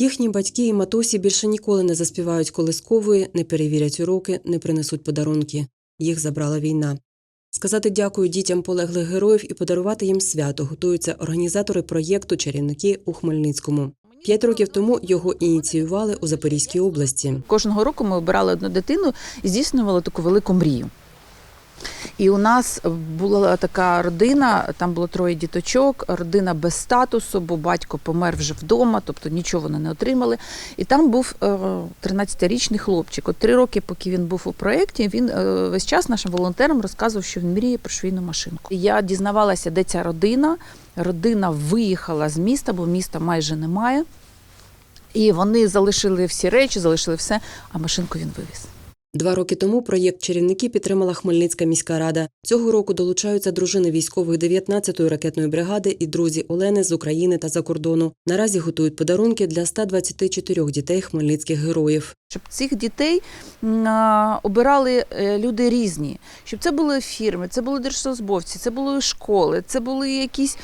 Їхні батьки і матусі більше ніколи не заспівають колискової, не перевірять уроки, не принесуть подарунки. Їх забрала війна. Сказати дякую дітям полеглих героїв і подарувати їм свято готуються організатори проєкту Чарівники у Хмельницькому. П'ять років тому його ініціювали у Запорізькій області. Кожного року ми обирали одну дитину і здійснювали таку велику мрію. І у нас була така родина, там було троє діточок, родина без статусу, бо батько помер вже вдома, тобто нічого вони не отримали. І там був е, 13-річний хлопчик. От три роки, поки він був у проєкті, він е, весь час нашим волонтерам розказував, що він мріє про швейну машинку. Я дізнавалася, де ця родина. Родина виїхала з міста, бо міста майже немає. І вони залишили всі речі, залишили все, а машинку він вивіз. Два роки тому проєкт Чарівники підтримала Хмельницька міська рада. Цього року долучаються дружини військових 19-ї ракетної бригади і друзі Олени з України та за кордону. Наразі готують подарунки для 124 дітей хмельницьких героїв. Щоб цих дітей обирали е, люди різні, щоб це були фірми, це були держслужбовці, це були школи, це були якісь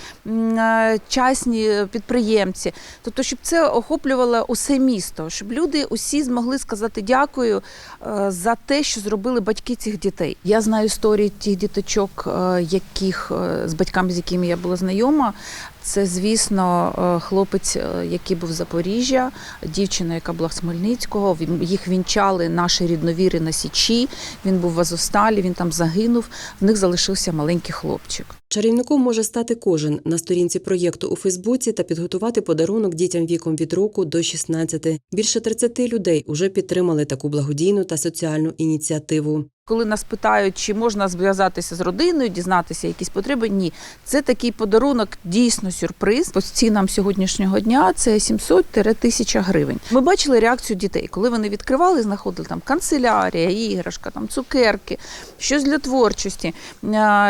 частні підприємці. Тобто, щоб це охоплювало усе місто, щоб люди усі змогли сказати дякую е, за те, що зробили батьки цих дітей. Я знаю історії тих діточок, е, яких е, з батьками, з якими я була знайома. Це, звісно, е, хлопець, який був з Запоріжжя, дівчина, яка була з Хмельницького. Їх вінчали наші рідновіри на Січі. Він був в Азовсталі, він там загинув. В них залишився маленький хлопчик. Чарівником може стати кожен на сторінці проєкту у Фейсбуці та підготувати подарунок дітям віком від року до 16. Більше 30 людей уже підтримали таку благодійну та соціальну ініціативу. Коли нас питають, чи можна зв'язатися з родиною, дізнатися якісь потреби, ні, це такий подарунок, дійсно сюрприз. По цінам сьогоднішнього дня це 700-1000 гривень. Ми бачили реакцію дітей, коли вони відкривали, знаходили там канцелярія, іграшка, там цукерки, щось для творчості,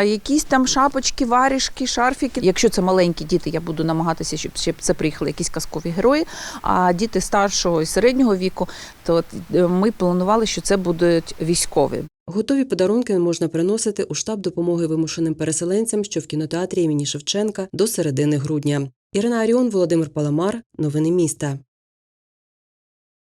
якісь там шапочки, варішки, шарфіки. Якщо це маленькі діти, я буду намагатися, щоб ще це приїхали якісь казкові герої. А діти старшого і середнього віку, то е, ми планували, що це будуть військові. Готові подарунки можна приносити у штаб допомоги вимушеним переселенцям, що в кінотеатрі імені Шевченка до середини грудня. Ірина Аріон, Володимир Паламар. Новини міста.